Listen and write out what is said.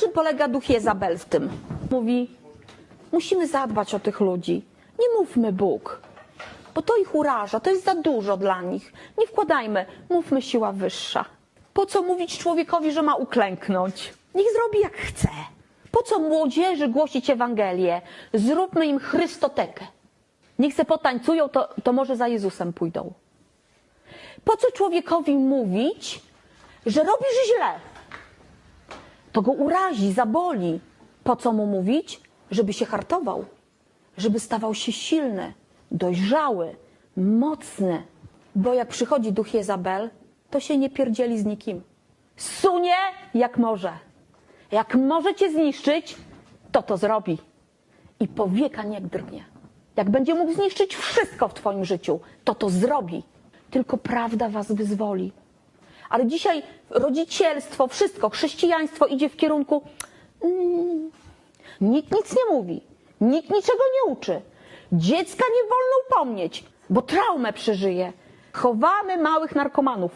czym polega duch Jezabel w tym? Mówi, musimy zadbać o tych ludzi. Nie mówmy Bóg, bo to ich uraża, to jest za dużo dla nich. Nie wkładajmy, mówmy siła wyższa. Po co mówić człowiekowi, że ma uklęknąć? Niech zrobi jak chce. Po co młodzieży głosić Ewangelię? Zróbmy im Chrystotekę. Niech se potańcują, to, to może za Jezusem pójdą. Po co człowiekowi mówić, że robisz źle? To go urazi, zaboli. Po co mu mówić? Żeby się hartował, żeby stawał się silny, dojrzały, mocny. Bo jak przychodzi duch Jezabel, to się nie pierdzieli z nikim. Sunie jak może. Jak może cię zniszczyć, to to zrobi. I po wieka nie drgnie. Jak będzie mógł zniszczyć wszystko w twoim życiu, to to zrobi. Tylko prawda was wyzwoli. Ale dzisiaj rodzicielstwo, wszystko, chrześcijaństwo idzie w kierunku. Mm, nikt nic nie mówi, nikt niczego nie uczy. Dziecka nie wolno upomnieć, bo traumę przeżyje. Chowamy małych narkomanów.